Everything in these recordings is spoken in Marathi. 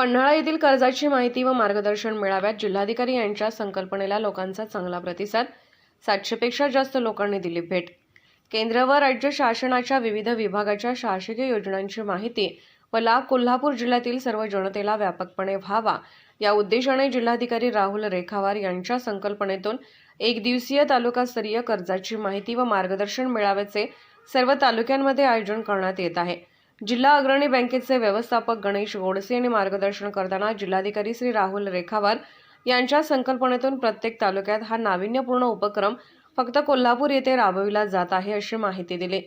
पन्हाळा येथील कर्जाची माहिती व मार्गदर्शन मेळाव्यात जिल्हाधिकारी यांच्या संकल्पनेला लोकांचा चांगला प्रतिसाद सातशेपेक्षा जास्त लोकांनी दिली भेट. केंद्र व राज्य शासनाच्या विविध विभागाच्या शासकीय योजनांची माहिती व लाभ कोल्हापूर जिल्ह्यातील सर्व जनतेला व्यापकपणे व्हावा या उद्देशाने जिल्हाधिकारी राहुल रेखावार यांच्या संकल्पनेतून एक दिवसीय तालुकास्तरीय कर्जाची माहिती व मार्गदर्शन मेळाव्याचे सर्व तालुक्यांमध्ये आयोजन करण्यात येत आहे. जिल्हा अग्रणी बँकेचे व्यवस्थापक गणेश गोडसे यांनी मार्गदर्शन करताना जिल्हाधिकारी श्री राहुल रेखावार यांच्या संकल्पनेतून प्रत्येक तालुक्यात हा नाविन्यपूर्ण उपक्रम फक्त कोल्हापूर येथे राबविला जात आहे अशी माहिती दिली.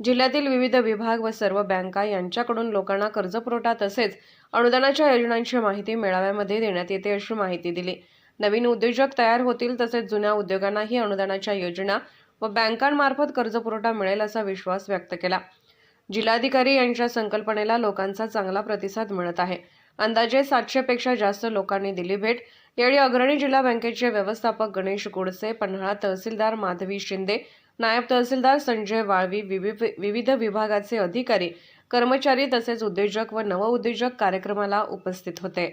जिल्ह्यातील विविध विभाग व सर्व बँका यांच्याकडून लोकांना कर्जपुरवठा तसेच अनुदानाच्या योजनांची माहिती मेळाव्यामध्ये देण्यात येते अशी माहिती दिली. नवीन उद्योजक तयार होतील तसेच जुन्या उद्योगांनाही अनुदानाच्या योजना व बँकांमार्फत कर्जपुरवठा मिळेल असा विश्वास व्यक्त केला. जिल्हाधिकारी यांच्या संकल्पनेला लोकांचा चांगला प्रतिसाद मिळत आहे. अंदाजे सातशेपेक्षा जास्त लोकांनी दिली भेट. यावेळी अग्रणी जिल्हा बँकेचे व्यवस्थापक गणेश गोडसे पन्हाळा तहसीलदार माधवी शिंदे नायब तहसीलदार संजय वाळवी विविध विविध विभागाचे अधिकारी कर्मचारी तसेच उद्योजक व नवउद्योजक कार्यक्रमाला उपस्थित होते.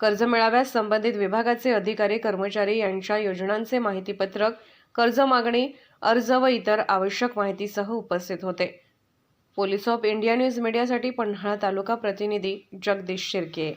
कर्ज मेळाव्यास संबंधित विभागाचे अधिकारी कर्मचारी यांच्या योजनांचे माहितीपत्रक कर्ज मागणी अर्ज व इतर आवश्यक माहितीसह उपस्थित होते. पोलीस ऑफ इंडिया न्यूज मीडियासाठी पन्हाळा तालुका प्रतिनिधी जगदीश शिर्के.